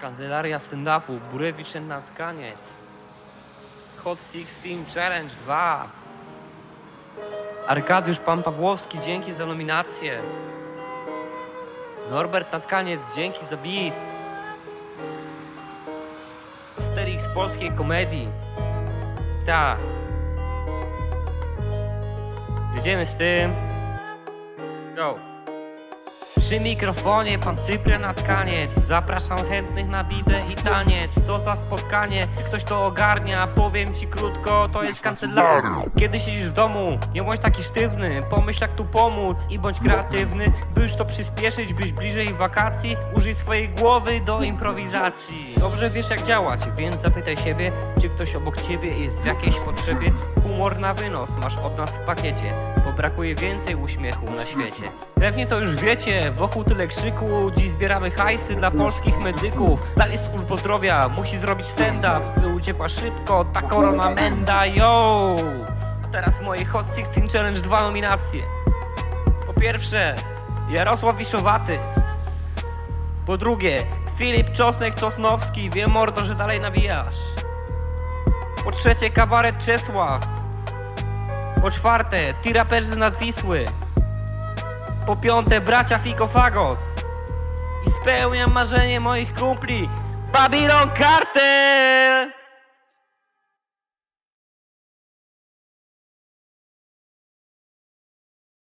Kancelaria stand-upu, Burewicz na tkaniec. Hot 16 Challenge 2. Arkadiusz Pan Pawłowski, dzięki za nominację. Norbert Natkaniec, dzięki za beat. Asterix polskiej komedii. Ta. Jedziemy z tym. Go. Przy mikrofonie pan Cyprian Natkaniec Zapraszam chętnych na bibę i taniec. Co za spotkanie, ktoś to ogarnia? Powiem ci krótko, to jest kancelaria Kiedy siedzisz w domu, nie bądź taki sztywny. Pomyśl jak tu pomóc i bądź kreatywny By już to przyspieszyć, byś bliżej wakacji. Użyj swojej głowy do improwizacji. Dobrze wiesz jak działać, więc zapytaj siebie Czy ktoś obok ciebie jest w jakiejś potrzebie. Humor na wynos masz od nas w pakiecie Bo brakuje więcej uśmiechu na świecie. Pewnie to już wiecie, wokół tyle krzyku Dziś zbieramy hajsy dla polskich medyków. Dalej służba zdrowia musi zrobić stand-up By uciekła szybko ta korona menda, yo! A teraz moje Hot 16 Challenge 2 nominacje. Po pierwsze, Jarosław Wiszowaty. Po drugie, Filip Czosnek-Czosnowski Wiem mordo, że dalej nawijasz. Po trzecie, kabaret Czesław. Po czwarte, tiraperzy z Nadwisły po piąte, bracia Fiko Fagot. I spełniam marzenie moich kumpli. Babylon Cartel!